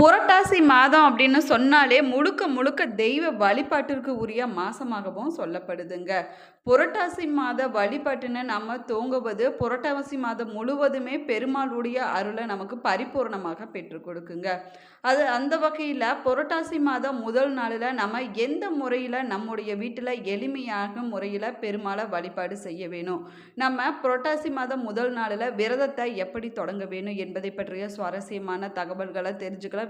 புரட்டாசி மாதம் அப்படின்னு சொன்னாலே முழுக்க முழுக்க தெய்வ வழிபாட்டிற்கு உரிய மாசமாகவும் சொல்லப்படுதுங்க. புரட்டாசி மாத வழிபாட்டுன்னு நம்ம தூங்குவது புரட்டாசி மாதம் முழுவதுமே பெருமாளுடைய அருளை நமக்கு பரிபூர்ணமாக பெற்றுக் கொடுக்குங்க. அது அந்த வகையில் புரட்டாசி மாதம் முதல் நாளில் நம்ம எந்த முறையில் நம்முடைய வீட்டில் எளிமையான முறையில் பெருமாளை வழிபாடு செய்ய வேணும்? நம்ம புரட்டாசி மாதம் முதல் நாளில் விரதத்தை எப்படி தொடங்க வேணும் என்பதை பற்றிய சுவாரஸ்யமான தகவல்களை தெரிஞ்சுக்கலாம்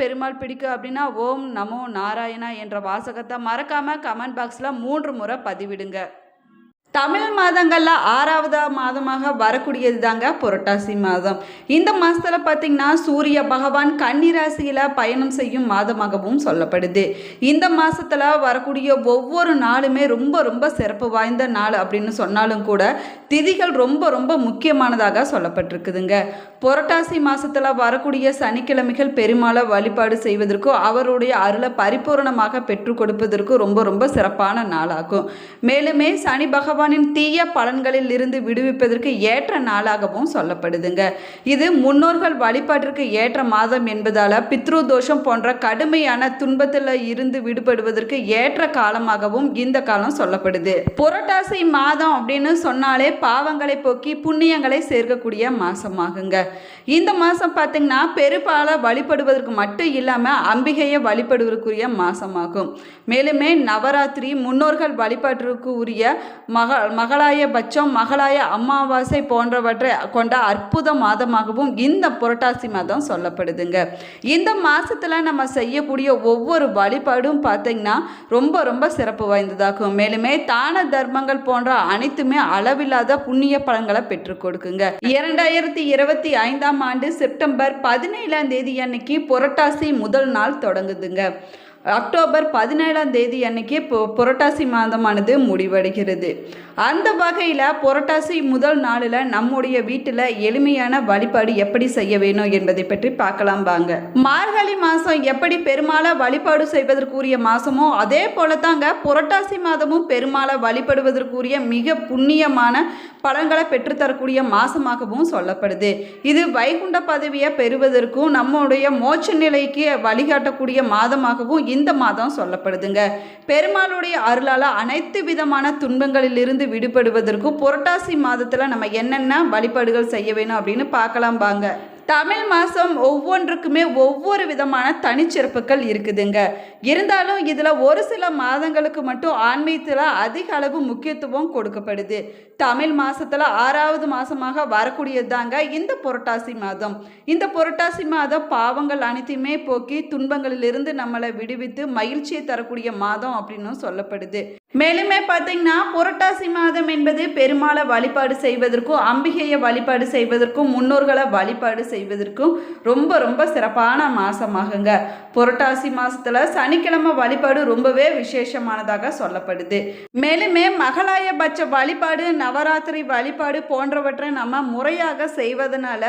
பெருமாள் பிடிக்கும் அப்படின்னா ஓம் நமோ நாராயணா என்ற வாசகத்தை மறக்காமல் கமெண்ட் பாக்ஸில் மூன்று முறை பதிவிடுங்க. தமிழ் மாதங்களில் ஆறாவது மாதமாக வரக்கூடியது தாங்க புரட்டாசி மாதம். இந்த மாதத்தில் பார்த்திங்கன்னா சூரிய பகவான் கன்னிராசியில் பயணம் செய்யும் மாதமாகவும் சொல்லப்படுது. இந்த மாதத்தில் வரக்கூடிய ஒவ்வொரு நாளுமே ரொம்ப ரொம்ப சிறப்பு வாய்ந்த நாள் அப்படின்னு சொன்னாலும் கூட திதிகள் ரொம்ப ரொம்ப முக்கியமானதாக சொல்லப்பட்டிருக்குதுங்க. புரட்டாசி மாதத்தில் வரக்கூடிய சனிக்கிழமைகள் பெருமாளை வழிபாடு செய்வதற்கும் அவருடைய அருளை பரிபூரணமாக பெற்றுக் கொடுப்பதற்கும் ரொம்ப ரொம்ப சிறப்பான நாளாகும். மேலுமே சனி பகவானின் தீய பலன்களில் இருந்து விடுவிப்பதற்கு ஏற்ற நாளாகவும் சொல்லப்படுதுங்க. இது முன்னோர்கள் வழிபாட்டிற்கு ஏற்ற மாதம் என்பதால் பித்ரு தோஷம் போன்ற கடுமையான துன்பத்தில் இருந்து விடுபடுவதற்கு ஏற்ற காலமாகவும் இந்த காலம் சொல்லப்படுது. புரட்டாசி மாதம் அப்படின்னு சொன்னாலே பாவங்களை போக்கி புண்ணியங்களை சேர்க்கக்கூடிய மாசமாகுங்க. இந்த மாதம் பார்த்தீங்கன்னா பெருப்பால வழிபடுவதற்கு மட்டும் இல்லாமல் அம்பிகையை வழிபடுவதற்குரிய மாதமாகும் மேலுமே நவராத்திரி முன்னோர்கள் வழிபாட்டிற்கு உரிய மக மகளாய பட்சம் மகளாய அமாவாசை போன்றவற்றை கொண்ட அற்புத மாதமாகவும் இந்த புரட்டாசி மாதம் சொல்லப்படுதுங்க. இந்த மாதத்தில் நம்ம செய்யக்கூடிய ஒவ்வொரு வழிபாடும் பார்த்தீங்கன்னா ரொம்ப ரொம்ப சிறப்பு வாய்ந்ததாகும். மேலுமே தான தர்மங்கள் போன்ற அனைத்துமே அளவில்லாத புண்ணிய பலன்களை பெற்றுக் கொடுக்குங்க. இரண்டாயிரத்தி இருபத்தி ஐந்தாம் ஆண்டு செப்டம்பர் பதினேழாம் தேதி அன்னைக்கு புரட்டாசி முதல் நாள் தொடங்குதுங்க. அக்டோபர் பதினேழாம் தேதி அன்னைக்கு புரட்டாசி மாதமானது முடிவடைகிறது. அந்த வகையில் புரட்டாசி முதல் நாளில் நம்முடைய வீட்டில் எளிமையான வழிபாடு எப்படி செய்ய வேணும் என்பதை பற்றி பார்க்கலாம் வாங்க. மார்கழி மாதம் எப்படி பெருமாளை வழிபாடு செய்வதற்குரிய மாதமோ அதே போல தாங்க புரட்டாசி மாதமும் பெருமாளை வழிபடுவதற்குரிய மிக புண்ணியமான பலன்களை பெற்றுத்தரக்கூடிய மாதமாகவும் சொல்லப்படுது. இது வைகுண்ட பதவியை பெறுவதற்கும் நம்முடைய மோட்ச நிலைக்கு வழிகாட்டக்கூடிய மாதமாகவும் இந்த மாதம் சொல்லப்படுதுங்க. பெருமாளுடைய அருளால் அனைத்து விதமான துன்பங்களிலிருந்து விடுபடுவதற்கும் புரட்டாசி மாதத்தில் நம்ம என்னென்ன வழிபாடுகள் செய்ய வேணும் அப்படின்னு பார்க்கலாம் வாங்க. தமிழ் மாதம் ஒவ்வொன்றுக்குமே ஒவ்வொரு விதமான தனிச்சிறப்புகள் இருக்குதுங்க. இருந்தாலும் இதில் ஒரு சில மாதங்களுக்கு மட்டும் ஆன்மீகத்தில் அதிக அளவு முக்கியத்துவம் கொடுக்கப்படுது. தமிழ் மாதத்தில் ஆறாவது மாதமாக வரக்கூடியது தாங்க இந்த புரட்டாசி மாதம். இந்த புரட்டாசி மாதம் பாவங்கள் அனைத்தையுமே போக்கி துன்பங்களிலிருந்து நம்மளை விடுவித்து மகிழ்ச்சியை தரக்கூடிய மாதம் அப்படின்னு சொல்லப்படுது. மேலுமே பார்த்தீங்கன்னா புரட்டாசி மாதம் என்பது பெருமாளை வழிபாடு செய்வதற்கும் அம்பிகையை வழிபாடு செய்வதற்கும் முன்னோர்களை வழிபாடு செய்வதற்கும் ரொம்ப ரொம்ப சிறப்பான மாதமாகுங்க புரட்டாசி மாதத்தில் சனிக்கிழமை வழிபாடு ரொம்பவே விசேஷமானதாக சொல்லப்படுது. மேலுமே மகளாயபட்ச வழிபாடு நவராத்திரி வழிபாடு போன்றவற்றை நம்ம முறையாக செய்வதனால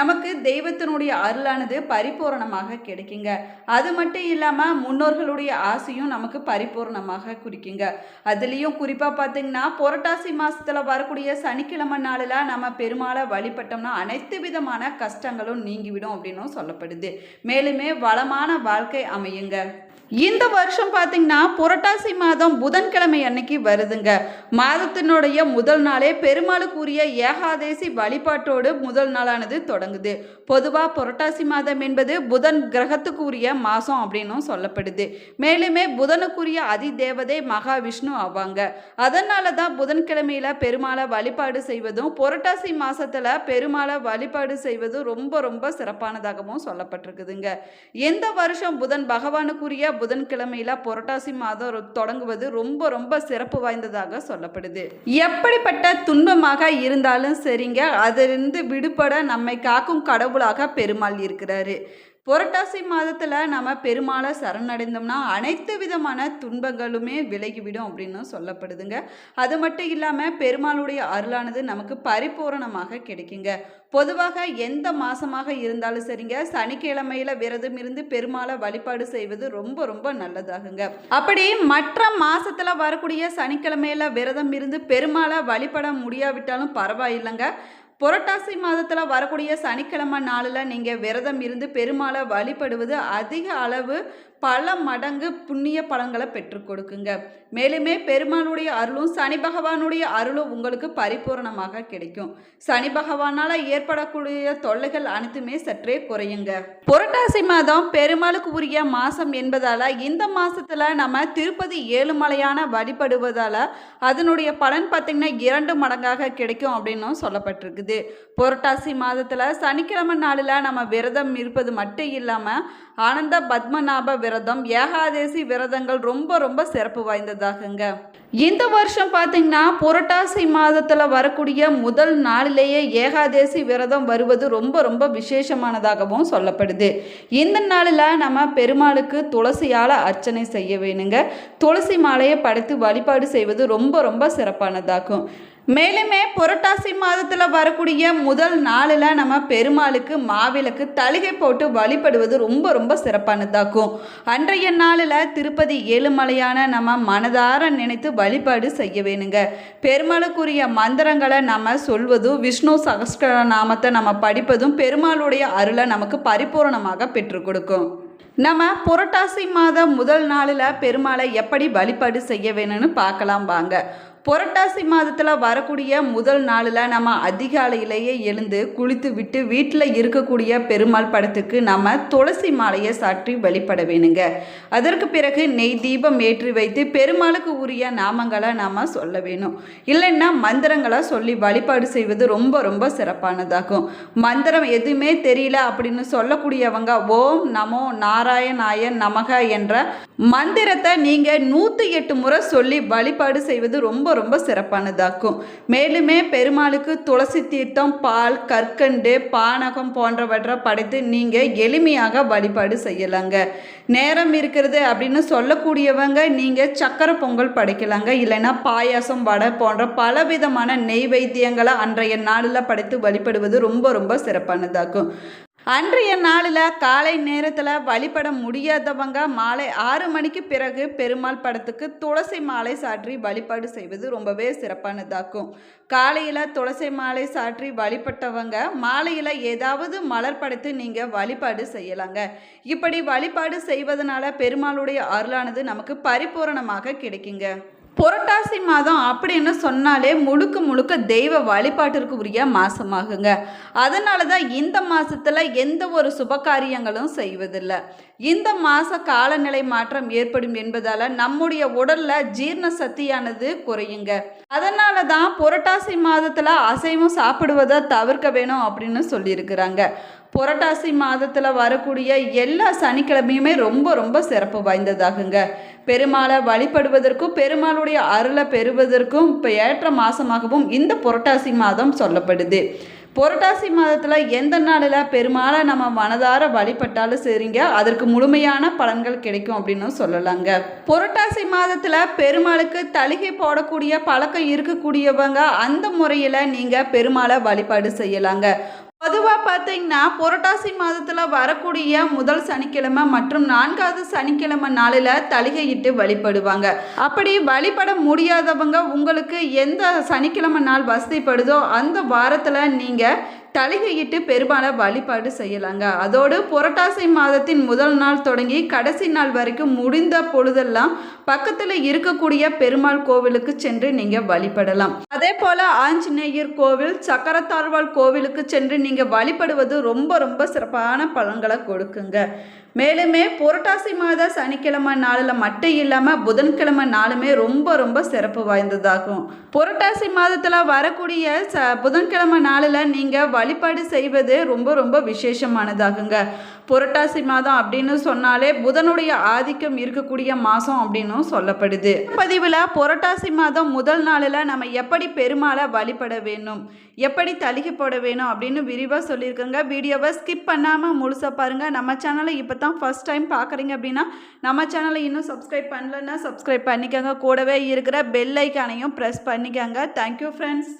நமக்கு தெய்வத்தினுடைய அருளானது பரிபூரணமாக கிடைக்குங்க. அது மட்டும் இல்லாமல் முன்னோர்களுடைய ஆசையும் நமக்கு பரிபூர்ணமாக குறிக்குங்க. அதுலேயும் குறிப்பாக பார்த்தீங்கன்னா புரட்டாசி மாதத்தில் வரக்கூடிய சனிக்கிழமை நாளில் நம்ம பெருமாளை வழிபட்டோம்னா அனைத்து விதமான கஷ்டங்களும் நீங்கிவிடும் அப்படின்னும் சொல்லப்படுது. மேலுமே வளமான வாழ்க்கை அமையுங்க. இந்த வருஷம் பார்த்தீங்கன்னா புரட்டாசி மாதம் புதன்கிழமை அன்னைக்கு வருதுங்க. மாதத்தினுடைய முதல் நாளே பெருமாளுக்குரிய ஏகாதேசி வழிபாட்டோடு முதல் நாளானது தொடங்குது. பொதுவாக புரட்டாசி மாதம் என்பது புதன் கிரகத்துக்குரிய மாதம் அப்படின்னும் சொல்லப்படுது. மேலுமே புதனுக்குரிய அதி தேவதை மகாவிஷ்ணு ஆவாங்க. அதனால தான் புதன்கிழமையில் பெருமாளை வழிபாடு செய்வதும் புரட்டாசி மாதத்தில் பெருமாளை வழிபாடு செய்வதும் ரொம்ப ரொம்ப சிறப்பானதாகவும் சொல்லப்பட்டிருக்குதுங்க. எந்த வருஷம் புதன் பகவானுக்குரிய புதன்கிழமையில புரட்டாசி மாதம் தொடங்குவது ரொம்ப ரொம்ப சிறப்பு வாய்ந்ததாக சொல்லப்படுது. எப்படிப்பட்ட துன்பமாக இருந்தாலும் சரிங்க அதிலிருந்து விடுபட நம்மை காக்கும் கடவுளாக பெருமாள் இருக்கிறாரு. புரட்டாசி மாதத்தில் நம்ம பெருமாளை சரணடைந்தோம்னா அனைத்து விதமான துன்பங்களுமே விலகிவிடும் அப்படின்னு சொல்லப்படுதுங்க. அது மட்டும் இல்லாமல் பெருமாளுடைய அருளானது நமக்கு பரிபூரணமாக கிடைக்குங்க. பொதுவாக எந்த மாதமாக இருந்தாலும் சரிங்க சனிக்கிழமையில் விரதம் இருந்து பெருமாளை வழிபாடு செய்வது ரொம்ப ரொம்ப நல்லதாகுங்க. அப்படி மற்ற மாதத்தில் வரக்கூடிய சனிக்கிழமையில் விரதம் இருந்து பெருமாளை வழிபட முடியாவிட்டாலும் பரவாயில்லைங்க. புரட்டாசி மாதத்தில் வரக்கூடிய சனிக்கிழமை நாளில் நீங்கள் விரதம் இருந்து பெருமாளை வழிபடுவது அதிக அளவு பல மடங்கு புண்ணிய பலன்களை பெற்றுக் கொடுக்குங்க. மேலுமே பெருமாளுடைய அருளும் சனி பகவானுடைய அருளும் உங்களுக்கு பரிபூரணமாக கிடைக்கும். சனி பகவானால் ஏற்படக்கூடிய தொல்லைகள் அனைத்துமே சற்றே குறையுங்க. புரட்டாசி மாதம் பெருமாளுக்கு உரிய மாதம் என்பதால் இந்த மாதத்தில் நம்ம திருப்பதி ஏழுமலையான வழிபடுவதால் அதனுடைய பலன் பார்த்திங்கன்னா இரண்டு மடங்காக கிடைக்கும் அப்படின்னும் சொல்லப்பட்டிருக்குது. புரட்டாசி மாதத்தில் சனிக்கிழமை நாளில் நம்ம விரதம் இருப்பது மட்டும் இல்லாமல் ஆனந்த பத்மநாப விரதம் ஏகாதேசி விரதங்கள் ரொம்ப ரொம்ப சிறப்பு வாய்ந்ததாகுங்க. இந்த வருஷம் பார்த்தீங்கன்னா புரட்டாசி மாதத்தில் வரக்கூடிய முதல் நாளிலேயே ஏகாதேசி விரதம் வருவது ரொம்ப ரொம்ப விசேஷமானதாகவும் சொல்லப்படுது. இந்த நாளில் நம்ம பெருமாளுக்கு துளசியால் அர்ச்சனை செய்ய வேணுங்க. துளசி மாலையை படைத்து வழிபாடு செய்வது ரொம்ப ரொம்ப சிறப்பானதாகும். மேலுமே புரட்டாசி மாதத்தில் வரக்கூடிய முதல் நாளில் நம்ம பெருமாளுக்கு மாவிளக்கு தழுகை போட்டு வழிபடுவது ரொம்ப ரொம்ப சிறப்பானதாக்கும். அன்றைய நாளில் திருப்பதி ஏழுமலையான நம்ம மனதார நினைத்து வழிபாடு செய்ய வேணுங்க. பெருமாளுக்குரிய மந்திரங்களை நம்ம சொல்வதும் விஷ்ணு சகஸ்கர நாமத்தை நம்ம படிப்பதும் பெருமாளுடைய அருளை நமக்கு பரிபூரணமாக பெற்றுக் கொடுக்கும். நம்ம புரட்டாசி மாதம் முதல் நாளில் பெருமாளை எப்படி வழிபாடு செய்ய வேணும்னு பார்க்கலாம் வாங்க. புரட்டாசி மாதத்தில் வரக்கூடிய முதல் நாளில் நம்ம அதிகாலையிலேயே எழுந்து குளித்து விட்டு வீட்டில் இருக்கக்கூடிய பெருமாள் படத்துக்கு நம்ம துளசி மாலையை சாற்றி வழிபட வேணுங்க. அதற்கு பிறகு நெய் தீபம் ஏற்றி வைத்து பெருமாளுக்கு உரிய நாமங்களை நாம் சொல்ல வேணும். இல்லைன்னா மந்திரங்களை சொல்லி வழிபாடு செய்வது ரொம்ப ரொம்ப சிறப்பானதாகும். மந்திரம் எதுவுமே தெரியல அப்படின்னு சொல்லக்கூடியவங்க ஓம் நமோ நாராயணாய நமக என்ற மந்திரத்தை நீங்கள் நூற்றி எட்டு முறை சொல்லி வழிபாடு செய்வது ரொம்ப ரொம்ப சிறப்பானதாக்கும். மேலுமே பெருமாளுக்கு துளசி தீர்த்தம் பால் கற்கண்டு பானகம் போன்றவற்றை படைத்து நீங்கள் எளிமையாக வழிபாடு செய்யலாங்க. நேரம் இருக்கிறது அப்படின்னு சொல்லக்கூடியவங்க நீங்கள் சக்கரை பொங்கல் படைக்கலாங்க. இல்லைன்னா பாயாசம் வடை போன்ற பலவிதமான நெய்வேத்தியங்களை அன்றைய நாளில் படைத்து வழிபடுவது ரொம்ப ரொம்ப சிறப்பானதாகும் அன்றைய நாளில் காலை நேரத்தில் வழிபட முடியாதவங்க மாலை ஆறு மணிக்கு பிறகு பெருமாள் படத்துக்கு துளசி மாலை சாற்றி வழிபாடு செய்வது ரொம்பவே சிறப்பானதாக்கும். காலையில் துளசி மாலை சாற்றி வழிபட்டவங்க மாலையில் ஏதாவது மலர் படைத்து நீங்கள் வழிபாடு செய்யலாங்க. இப்படி வழிபாடு செய்வதனால பெருமாளுடைய அருளானது நமக்கு பரிபூரணமாக கிடைக்குங்க. புரட்டாசி மாதம் அப்படின்னு சொன்னாலே முழுக்க முழுக்க தெய்வ வழிபாட்டிற்கு உரிய மாதமாகுங்க அதனால தான் இந்த மாதத்தில் எந்த ஒரு சுபகாரியங்களும் செய்வதில்லை. இந்த மாத காலநிலை மாற்றம் ஏற்படும் என்பதால் நம்முடைய உடலில் ஜீரண சக்தியானது குறையுங்க. அதனால தான் புரட்டாசி மாதத்தில் அசைவம் சாப்பிடுவதை தவிர்க்க வேணும் அப்படின்னு சொல்லியிருக்கிறாங்க. புரட்டாசி மாதத்தில் வரக்கூடிய எல்லா சனிக்கிழமையுமே ரொம்ப ரொம்ப சிறப்பு வாய்ந்ததாகுங்க. பெருமாளை வழிபடுவதற்கும் பெருமாளுடைய அருளை பெறுவதற்கும் இப்போ ஏற்ற மாதமாகவும் இந்த புரட்டாசி மாதம் சொல்லப்படுது. புரட்டாசி மாதத்தில் எந்த நாளில் பெருமாளை நம்ம மனதார வழிபட்டாலும் சரிங்க அதற்கு முழுமையான பலன்கள் கிடைக்கும் அப்படின்னு சொல்லலாங்க. புரட்டாசி மாதத்தில் பெருமாளுக்கு தலிகை போடக்கூடிய பழக்கம் இருக்கக்கூடியவங்க அந்த முறையில் நீங்கள் பெருமாளை வழிபாடு செய்யலாங்க. பொதுவாக பார்த்தீங்கன்னா புரட்டாசி மாதத்தில் வரக்கூடிய முதல் சனிக்கிழமை மற்றும் நான்காவது சனிக்கிழமை நாளில் தலிகையிட்டு வழிபடுவாங்க. அப்படி வழிபட முடியாதவங்க உங்களுக்கு எந்த சனிக்கிழமை நாள் வசதிப்படுதோ அந்த வாரத்தில் நீங்கள் தலிகையிட்டு பெருமாளை வழிபாடு செய்யலாங்க. அதோடு புரட்டாசி மாதத்தின் முதல் நாள் தொடங்கி கடைசி நாள் வரைக்கும் முடிந்த பொழுதெல்லாம் பக்கத்தில் இருக்கக்கூடிய பெருமாள் கோவிலுக்கு சென்று நீங்கள் வழிபடலாம். அதே போல் ஆஞ்சநேயர் கோவில் சக்கரத்தாழ்வாள் கோவிலுக்கு சென்று நீங்கள் வழிபடுவது ரொம்ப ரொம்ப சிறப்பான பலன்களை கொடுக்குங்க. மேலுமே புரட்டாசி மாத சனிக்கிழமை நாளில் மட்டும் இல்லாமல் புதன்கிழமை நாளுமே ரொம்ப ரொம்ப சிறப்பு வாய்ந்ததாகும். புரட்டாசி மாதத்தில் வரக்கூடிய ச புதன்கிழமை நாளில் நீங்கள் வழிபாடு செய்வது ரொம்ப ரொம்ப விசேஷமானதாகுங்க. புரட்டாசி மாதம் அப்படின்னு சொன்னாலே புதனுடைய ஆதிக்கம் இருக்கக்கூடிய மாதம் அப்படின்னும் சொல்லப்படுது. பதிவில் புரட்டாசி மாதம் முதல் நாளில் நம்ம எப்படி பெருமாளை வழிபட வேணும் எப்படி தலிகை போட வேணும் அப்படின்னு விரிவாக சொல்லியிருக்கோங்க. வீடியோவை ஸ்கிப் பண்ணாமல் முழுசாக பாருங்கள் நம்ம சேனலை இப்போ இப்போ தான் ஃபஸ்ட் டைம் பார்க்குறீங்க அப்படின்னா நம்ம சேனலை இன்னும் சப்ஸ்கிரைப் பண்ணலன்னா சப்ஸ்கிரைப் பண்ணிக்கோங்க. கூடவே இருக்கிற பெல் ஐக்கானையும் ப்ரெஸ் பண்ணிக்கோங்க. Thank you friends